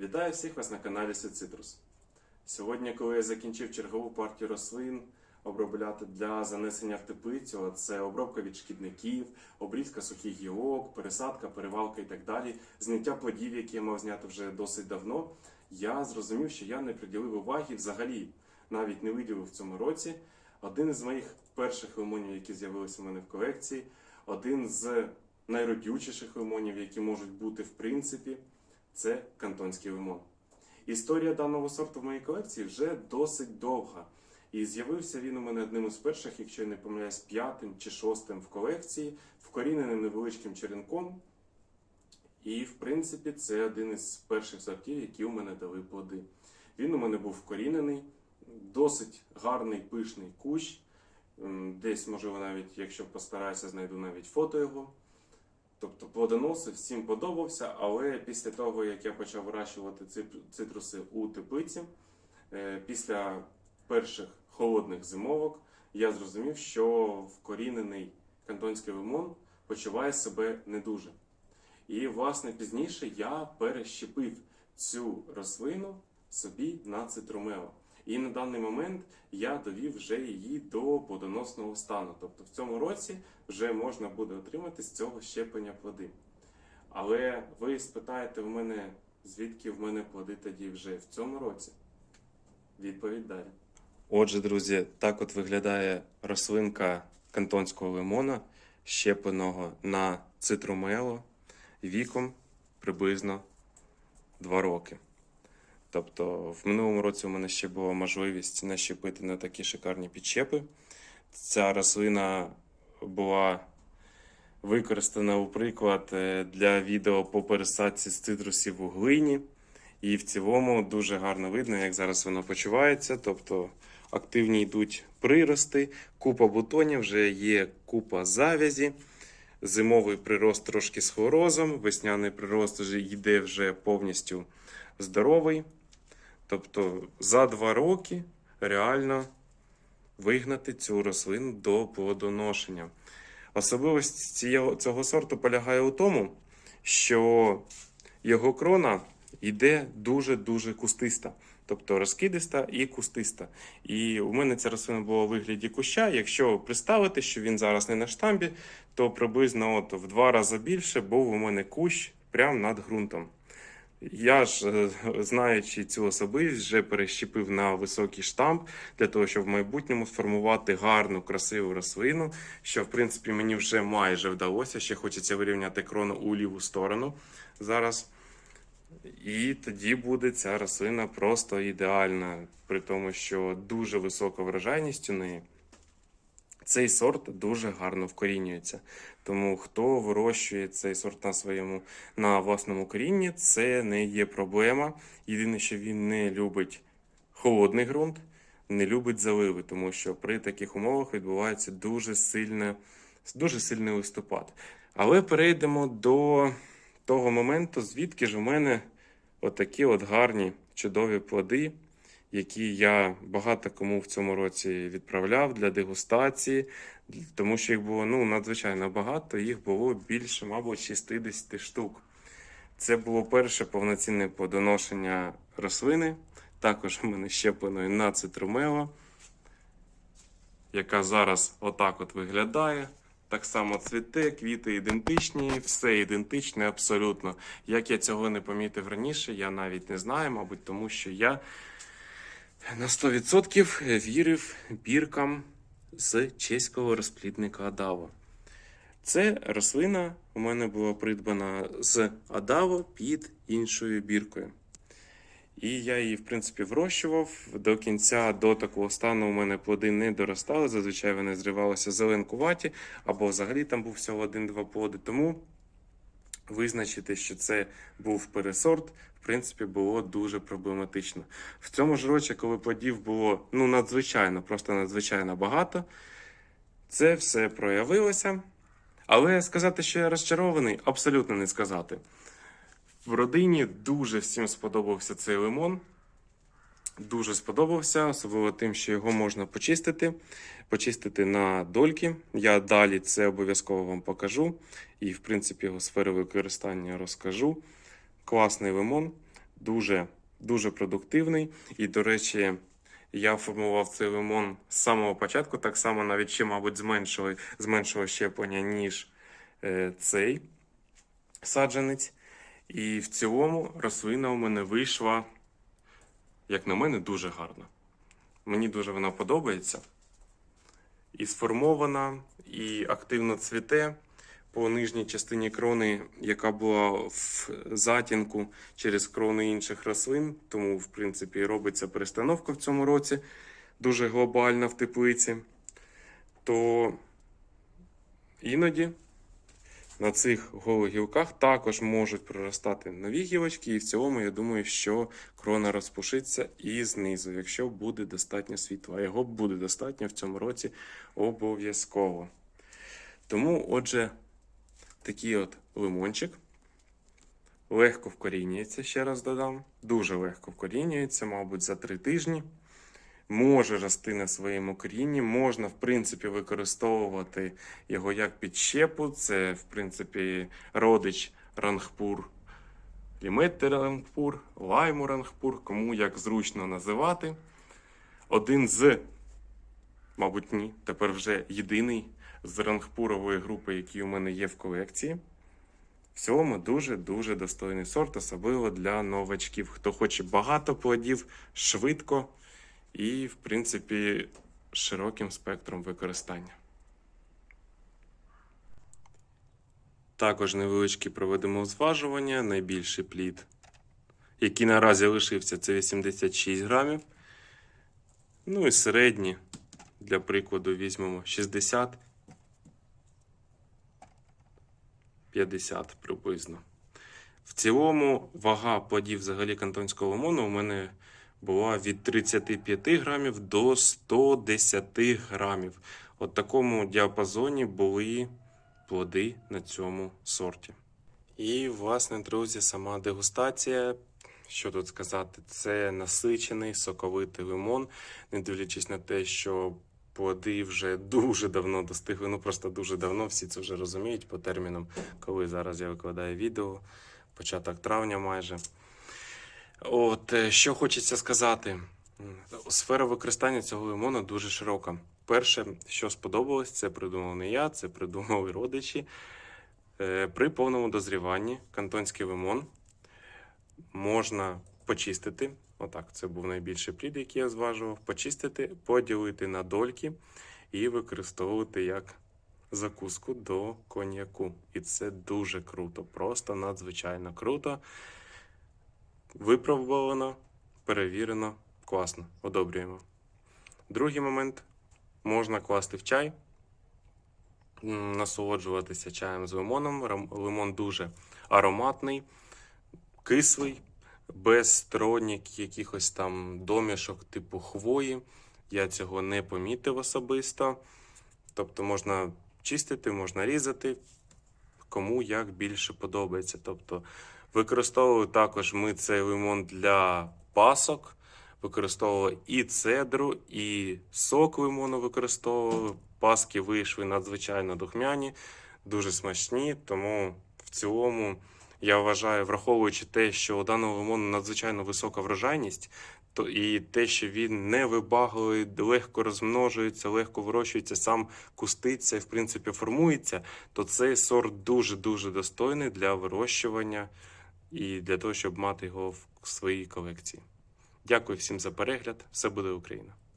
Вітаю всіх вас на каналі Сицитрус. Сьогодні, коли я закінчив чергову партію рослин обробляти для занесення в теплицю, а це обробка від шкідників, обрізка сухих гілок, пересадка, перевалка і так далі, зняття плодів, які я мав зняти вже досить давно, я зрозумів, що я не приділив уваги взагалі, навіть не виділив в цьому році. Один із моїх перших лимонів, які з'явилися в мене в колекції, один з найродючіших лимонів, які можуть бути в принципі, це кантонський лимон. Історія даного сорту в моїй колекції вже досить довга. І з'явився він у мене одним із перших, якщо я не помиляюсь, п'ятим чи шостим в колекції, вкоріненим невеличким черенком. І, в принципі, це один із перших сортів, які у мене дали плоди. Він у мене був вкорінений, досить гарний пишний кущ. Десь, можливо, навіть, якщо постараюся, знайду навіть фото його. Тобто плодоноси всім подобався, але після того, як я почав вирощувати цитруси у теплиці, е, після перших холодних зимовок, я зрозумів, що вкорінений кантонський лимон почуває себе не дуже. І, власне, пізніше я перещепив цю рослину собі на цитрумео. І на даний момент я довів вже її до плодоносного стану. Тобто в цьому році вже можна буде отримати з цього щеплення плоди. Але ви спитаєте в мене, звідки в мене плоди тоді вже в цьому році? Відповідь далі. Отже, друзі, так от виглядає рослинка кантонського лимона, щепленого на цитрумело віком приблизно 2 роки. Тобто, в минулому році у мене ще була можливість нащепити на такі шикарні підчепи. Ця рослина була використана у приклад е, для відео по пересадці з цитрусів у глині. І в цілому дуже гарно видно, як зараз воно почувається. Тобто активні йдуть прирости, купа бутонів, вже є купа завязі. Зимовий прирост трошки з хлорозом, весняний прирост вже йде вже повністю здоровий. Тобто за два роки реально вигнати цю рослину до плодоношення. Особливість цього, сорту полягає у тому, що його крона йде дуже-дуже кустиста. Тобто розкидиста і кустиста. І у мене ця рослина була у вигляді куща. Якщо представити, що він зараз не на штамбі, то приблизно от в два рази більше був у мене кущ прямо над ґрунтом. Я ж, е, знаючи цю особливість, вже перещепив на високий штамп для того, щоб в майбутньому сформувати гарну, красиву рослину, що в принципі мені вже майже вдалося. Ще хочеться вирівняти крону у ліву сторону зараз. І тоді буде ця рослина просто ідеальна, при тому, що дуже висока врожайність у неї. Цей сорт дуже гарно вкорінюється. Тому хто вирощує цей сорт на своєму на власному корінні, це не є проблема. Єдине, що він не любить холодний ґрунт, не любить заливи, тому що при таких умовах відбувається дуже сильне, дуже сильний листопад. Але перейдемо до того моменту, звідки ж у мене отакі от гарні чудові плоди, які я багато кому в цьому році відправляв для дегустації, тому що їх було ну, надзвичайно багато, їх було більше, мабуть, 60 штук. Це було перше повноцінне плодоношення рослини. Також у мене щепленої на цитрумело, яка зараз отак от виглядає. Так само цвіте, квіти ідентичні, все ідентичне абсолютно. Як я цього не помітив раніше, я навіть не знаю, мабуть, тому що я на 100% вірив біркам з чеського розплідника Адаво. Це рослина у мене була придбана з Адаво під іншою біркою. І я її, в принципі, вирощував. До кінця, до такого стану, у мене плоди не доростали. Зазвичай вони зривалися зеленкуваті, або взагалі там був всього один-два плоди. Тому визначити, що це був пересорт, принципі, було дуже проблематично. В цьому ж році, коли плодів було ну, надзвичайно, просто надзвичайно багато, це все проявилося. Але сказати, що я розчарований, абсолютно не сказати. В родині дуже всім сподобався цей лимон. Дуже сподобався, особливо тим, що його можна почистити, почистити на дольки. Я далі це обов'язково вам покажу. І, в принципі, його сфери використання розкажу. Класний лимон, дуже, дуже продуктивний. І, до речі, я формував цей лимон з самого початку, так само навіть ще, мабуть, з меншого, з меншого щеплення, ніж е, цей саджанець. І в цілому рослина у мене вийшла, як на мене, дуже гарна. Мені дуже вона подобається. І сформована, і активно цвіте по нижній частині крони, яка була в затінку через крони інших рослин. Тому, в принципі, робиться перестановка в цьому році дуже глобальна в теплиці. То іноді на цих голих гілках також можуть проростати нові гілочки, і в цілому я думаю, що крона розпушиться і знизу, якщо буде достатньо світла. Його буде достатньо в цьому році обов'язково. Тому, отже, такий от лимончик. Легко вкорінюється, ще раз додам. Дуже легко вкорінюється, мабуть, за три тижні. Може рости на своєму корінні, можна, в принципі, використовувати його як підщепу. Це, в принципі, родич рангпур, ліметти рангпур, лайму рангпур, кому як зручно називати. Один з, мабуть, ні, тепер вже єдиний з рангпурової групи, який у мене є в колекції. В цілому дуже-дуже достойний сорт, особливо для новачків, хто хоче багато плодів швидко і, в принципі, широким спектром використання. Також невеличкі проведемо зважування. Найбільший плід, який наразі лишився, це 86 грамів. Ну і середні, для прикладу, візьмемо 60 50 приблизно. В цілому вага плодів взагалі кантонського лимону у мене була від 35 грамів до 110 грамів. От такому діапазоні були плоди на цьому сорті. І, власне, друзі, сама дегустація. Що тут сказати? Це насичений соковитий лимон, не дивлячись на те, що плоди вже дуже давно достигли. Ну просто дуже давно, всі це вже розуміють по термінам, коли зараз я викладаю відео, початок травня майже. От е, що хочеться сказати, сфера використання цього лимону дуже широка. Перше, що сподобалось, це придумав не я, це придумали родичі. Е, При повному дозріванні кантонський лимон можна почистити. Отак, це був найбільший плід, який я зважував. Почистити, поділити на дольки і використовувати як закуску до коньяку. І це дуже круто, просто надзвичайно круто. Випробовано, перевірено, класно, одобрюємо. Другий момент можна класти в чай, насолоджуватися чаєм з лимоном. Лимон дуже ароматний, кислий, без сторонніх якихось там домішок типу хвої. Я цього не помітив особисто. Тобто можна чистити, можна різати, кому як більше подобається. Тобто використовували також ми цей лимон для пасок, використовували і цедру, і сок лимону використовували. Паски вийшли надзвичайно духмяні, дуже смачні. Тому в цілому я вважаю, враховуючи те, що у даного лимону надзвичайно висока врожайність, то і те, що він не вибагливий, легко розмножується, легко вирощується, сам куститься і в принципі формується, то цей сорт дуже дуже достойний для вирощування і для того, щоб мати його в своїй колекції. Дякую всім за перегляд. Все буде Україна!